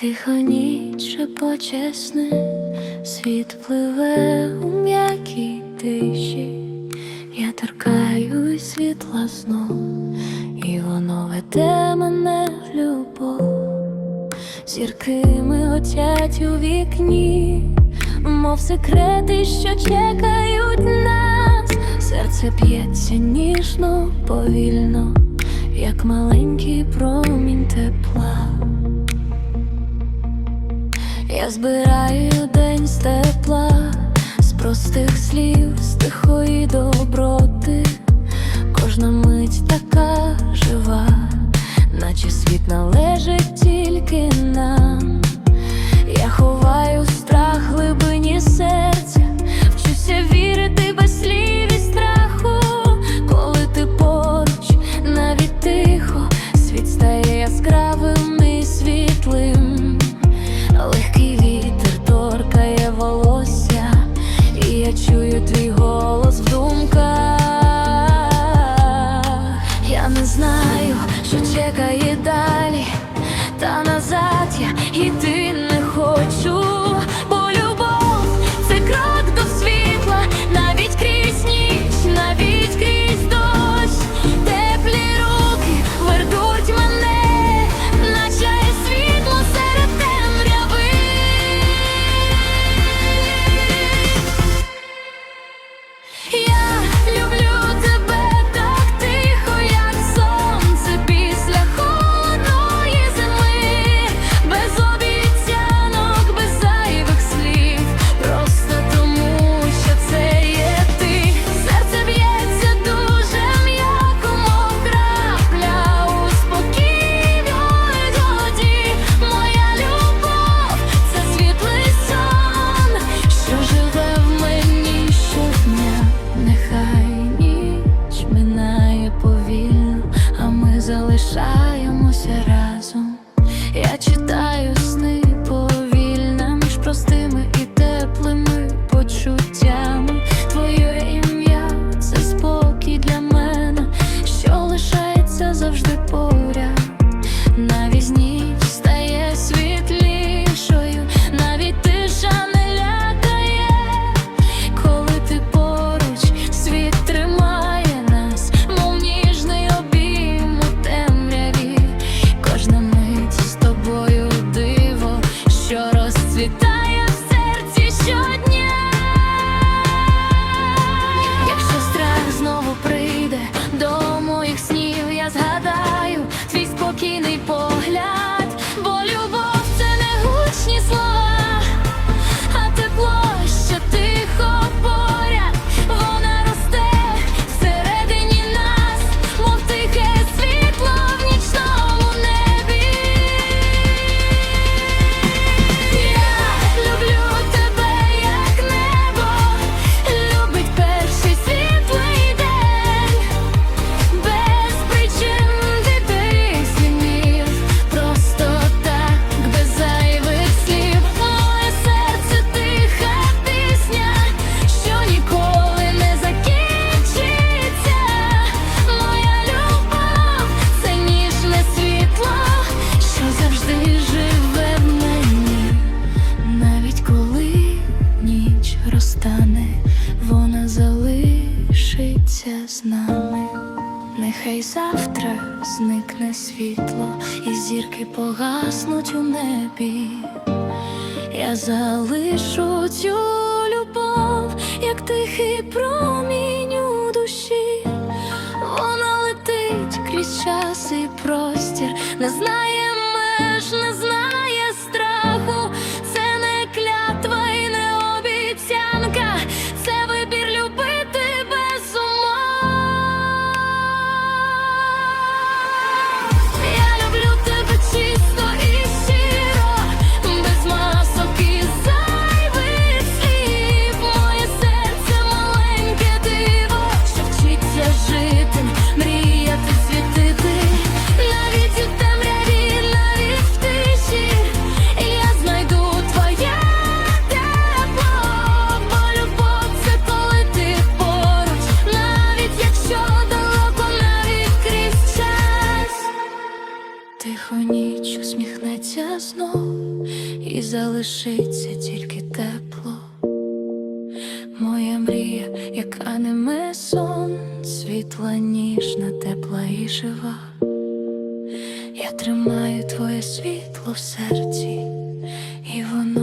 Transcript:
Тихо ніч почесне світ пливе у м'якій тиші, я торкаю світла сну, і воно веде мене в любов, зірки миготять у вікні, мов секрети, що чекають нас, серце п'ється ніжно, повільно, як маленький промінь тепла. Я збираю день з тепла, з простих слів, з тихої доброти, кожна мить так. знаю, що чекає далі, та назад я йти не хочу. ще завтра зникне світло, і зірки погаснуть у небі. Я залишу цю любов, як тихий промінь у душі. Вона летить крізь час і простір, не знає. Тихо ніч усміхнеться знов і залишиться тільки тепло. Моя мрія, як аниме сон, світла ніжна, тепла і жива. Я тримаю твоє світло в серці, і воно.